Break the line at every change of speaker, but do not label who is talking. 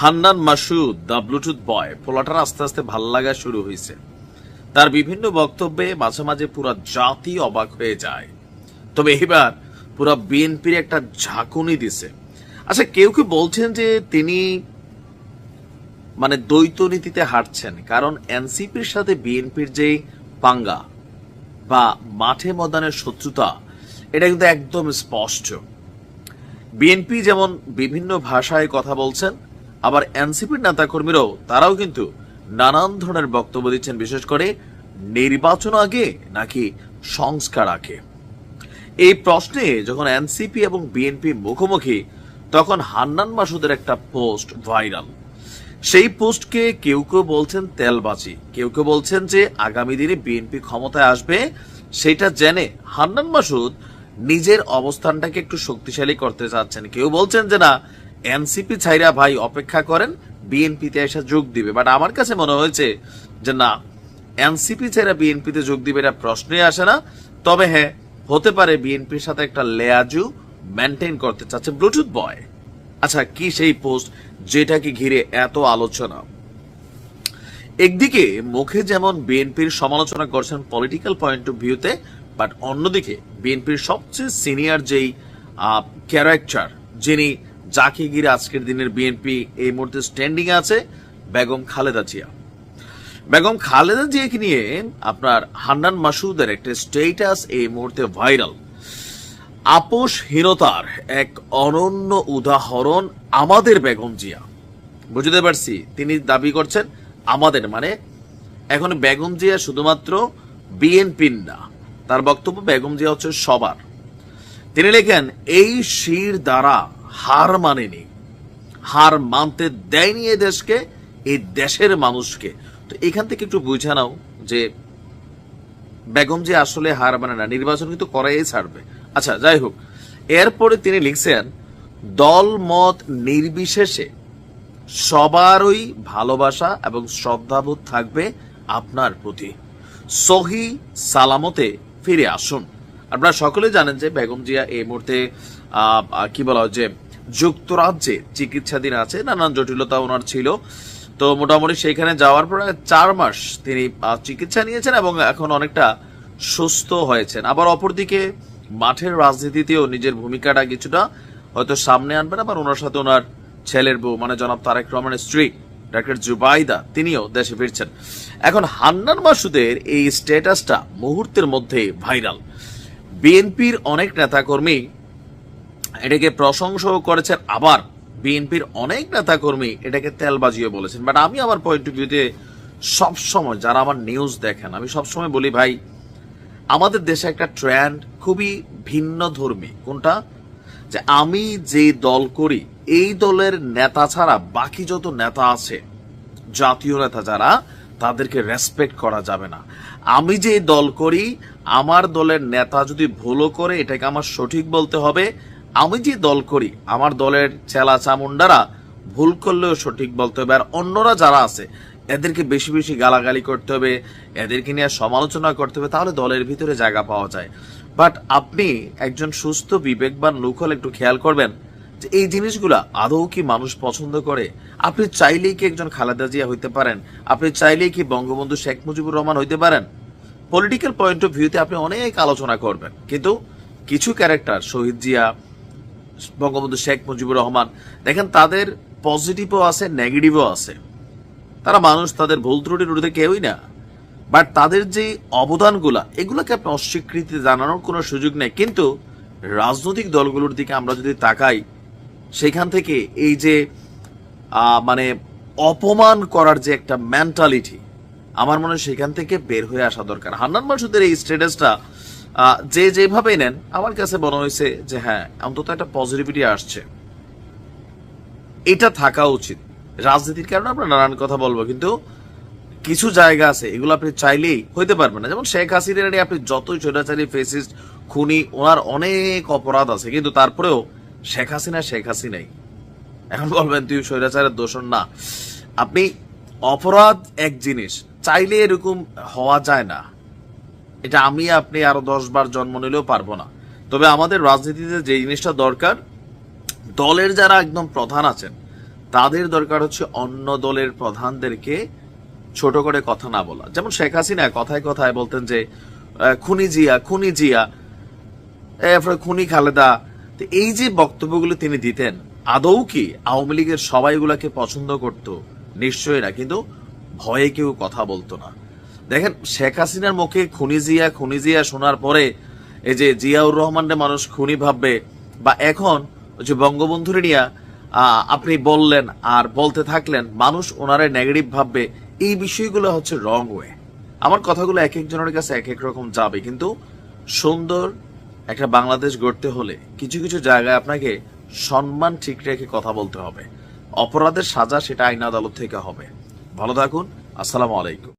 Hannan Masud the bluetooth boy, পোলাটার আস্তে আস্তে ভালো লাগা শুরু হয়েছে তার বিভিন্ন বক্তব্যে মাঝে মাঝে পুরো জাতি অবাক হয়ে যায়। তবে এবার পুরো বিএনপির একটা ঝাঁকুনি দিছে। আচ্ছা কেউ কেউ বলছেন যে তিনি মানে দ্বৈত নীতিতে হাঁটছেন? কারণ এনসিপির সাথে বিএনপির যে পাঙ্গা বা মাঠে ময়দানের শত্রুতা, এটা কিন্তু একদম স্পষ্ট। বিএনপি যেমন বিভিন্ন ভাষায় কথা বলছেন আবার এনসিপির নেতাকর্মীরাও, তারাও কিন্তু নানান ধরনের বক্তব্য দিচ্ছেন, বিশেষ করে নির্বাচন আগে নাকি সংস্কার আগে। এই প্রশ্নে যখন এনসিপি এবং বিএনপি মুখোমুখি, তখন হান্নান মাসুদের একটা পোস্ট ভাইরাল। সেই পোস্টকে কেউ কেউ বলছেন তেলবাজি। কেউ কেউ বলছেন যে আগামী দিনে বিএনপি ক্ষমতায় আসবে, সেটা জেনে হান্নান মাসুদ নিজের অবস্থানটাকে একটু শক্তিশালী করতে চাচ্ছেন। কেউ বলছেন যে না এনসিপি ছাইরা ভাই অপেক্ষা করেন, বিএনপিতে এসে যোগ দিবে। বাট আমার কাছে মনে হয়েছে যে না, এনসিপি ছাড়া বিএনপিতে যোগ দিবে এটা প্রশ্নই আসে না। তবে হ্যাঁ হতে পারে বিএনপির সাথে একটা লেয়াজু মেনটেন করতে চাচ্ছে ব্লুটুথ বয় আচ্ছা কি সেই পোস্ট যেটাকে ঘিরে এত আলোচনা? একদিকে মুখে যেমন বিএনপির সমালোচনা করছেন পলিটিক্যাল পয়েন্ট অফ ভিউতে বাট অন্যদিকে বিএনপির সবচেয়ে সিনিয়র যেই ক্যারেক্টার যিনি যাকে ঘিরে আজকের দিনের বিএনপি এই মুহূর্তে স্ট্যান্ডিং আছে, বেগম খালেদা জিয়া। বেগম খালেদা জিয়াকে নিয়ে আপনার হান্নান মাসুদের একটা স্টেটাস এই মুহূর্তে ভাইরাল আপোষহীনতার এক অনন্য উদাহরণ আমাদের বেগম জিয়া। বুঝতে পারছি, তিনি দাবি করছেন আমাদের মানে এখন বেগম জিয়া শুধুমাত্র বিএনপির না, তার বক্তব্য বেগম জিয়া হচ্ছে সবার। তিনি লেখেন, এই শির দ্বারা হার মানেনি। হার মানতে দেয়নি এ দেশকে এই দেশের মানুষকে। তো এখান থেকে একটু বুঝে নাও যে বেগম যে আসলে হার মানে না, নির্বাচন কিন্তু করাই ছাড়বে। আচ্ছা যাই হোক, এরপরে তিনি লিখছেন, দল মত নির্বিশেষে সবারই ভালোবাসা এবং শ্রদ্ধাবোধ থাকবে আপনার প্রতি। সহি সালামতে ফিরে আসুন। আপনারা সকলে জানেন যে বেগম জিয়া এই মুহূর্তে কি বলা হয় যে যুক্তরাজ্যে চিকিৎসাধীন আছে, নানান জটিলতা ওনার ছিল। তো মোটামুটি সেইখানে যাওয়ার পরে চার মাস তিনি চিকিৎসা নিয়েছেন এবং এখন অনেকটা সুস্থ হয়েছেন। আবার অপরদিকে মাঠের রাজনীতিতেও নিজের ভূমিকাটা কিছুটা হয়তো সামনে আনবেন। আবার ওনার সাথে ওনার ছেলের বউ মানে জনাব তারেক রহমানের স্ত্রী ডক্টর জুবাইদা, তিনিও দেশে ফিরছেন। এখন হান্নান মাসুদের এই স্ট্যাটাসটা মুহূর্তের মধ্যে ভাইরাল বিএনপির অনেক নেতাকর্মী এটাকে প্রশংসাও করেছেন আবার বিএনপির অনেক নেতাকর্মী এটাকে তেলবাজিও বলেছেন। বাট আমি আমার পয়েন্ট অফ ভিউতে সবসময় যারা আমার নিউজ দেখেন, আমি সবসময় বলি, ভাই, আমাদের দেশে একটা ট্রেন্ড খুবই ভিন্ন ধর্মী কোনটা? যে আমি যে দল করি, এই দলের নেতা ছাড়া বাকি যত নেতা আছে, জাতীয় নেতা যারা, তাদেরকে রেসপেক্ট করা যাবে না। আমি যে দল করি, আমার দলের নেতা যদি ভুলও করে, এটাকে আমার সঠিক বলতে হবে। আমি যে দল করি, আমার দলের চেলা চামুন্ডারা ভুল করলেও সঠিক বলতে হবে। আর অন্যরা যারা আছে, এদেরকে বেশি বেশি গালাগালি করতে হবে, এদেরকে নিয়ে সমালোচনা করতে হবে, তাহলে দলের ভিতরে জায়গা পাওয়া যায়। বাট আপনি একজন সুস্থ, বিবেকবান লোক হলে একটু খেয়াল করবেন যে এই জিনিসগুলা আদৌ কি মানুষ পছন্দ করে? আপনি চাইলেই কি একজন খালেদা জিয়া হইতে পারেন? আপনি চাইলেই কি বঙ্গবন্ধু শেখ মুজিবুর রহমান হইতে পারেন? পলিটিক্যাল পয়েন্ট অফ ভিউতে আপনি অনেক আলোচনা করবেন। কিন্তু কিছু ক্যারেক্টার শহীদ জিয়া বঙ্গবন্ধু শেখ মুজিবুর রহমান, দেখেন তাদের পজিটিভও আছে নেগেটিভও আছে। তারা মানুষ, তাদের ভুল ত্রুটির ঊর্ধ্বে কেউই না। বাট তাদের যে অবদানগুলা, এগুলোকে আপনি অস্বীকৃতি জানানোর কোনো সুযোগ নেই। কিন্তু রাজনৈতিক দলগুলোর দিকে আমরা যদি তাকাই, সেখান থেকে এই যে মানে অপমান করার যে একটা মেন্টালিটি আমার মনে হয় সেখান থেকে বের হয়ে আসা দরকার। হান্নান মাসুদের এই স্ট্যাটাসটা যে যেভাবে নেন, আমার কাছে মনে হয়েছে যে হ্যাঁ অন্তত একটা পজিটিভিটি আসছে। এটা থাকা উচিত। রাজনীতির কারণে আমরা নানান কথা বলব, কিন্তু কিছু জায়গা আছে, এগুলো আপনি চাইলেই হইতে পারবেন না। যেমন শেখ হাসিনা নিয়ে আপনি যতই স্বৈরাচারী, ফেসিস্ট, খুনি, ওনার অনেক অপরাধ আছে, কিন্তু তারপরেও শেখ হাসিনা, শেখ হাসিনাই। এখন বলবেন, তুই স্বৈরাচারের দোষণ না। আপনি অপরাধ এক জিনিস, চাইলে এরকম হওয়া যায় না। এটা আমি, আপনি আরও দশ বার জন্ম নিলেও পারব না। তবে আমাদের রাজনীতিতে যে জিনিসটা দরকার, দলের যারা একদম প্রধান আছেন, তাদের দরকার হচ্ছে অন্য দলের প্রধানদেরকে ছোট করে কথা না বলা। যেমন শেখ হাসিনা কথায় কথায় বলতেন যে খুনি জিয়া খুনি জিয়া এরপরে খুনি খালেদা। তো এই যে বক্তব্যগুলো তিনি দিতেন, আদৌ কি আওয়ামী লীগের সবাইগুলাকে পছন্দ করত? নিশ্চয়ই না। কিন্তু ভয়ে কেউ কথা বলতো না। দেখেন, শেখ হাসিনার মুখে খুনি জিয়া খুনি জিয়া শোনার পরে এই যে জিয়াউর রহমানরে মানুষ খুনি ভাববে, বা এখন যে বঙ্গবন্ধুরে নিয়ে আপনি বললেন আর বলতে থাকলেন, মানুষ ওনারে নেগেটিভ ভাববে, এই বিষয়গুলো হচ্ছে রং ওয়ে আমার কথাগুলো এক একজনের কাছে এক এক রকম যাবে, কিন্তু সুন্দর একটা বাংলাদেশ গড়তে হলে কিছু কিছু জায়গায় আপনাকে সম্মান ঠিক রেখে কথা বলতে হবে। অপরাধের সাজা সেটা আইন আদালত থেকে হবে। ভালো থাকুন, আসসালামু আলাইকুম।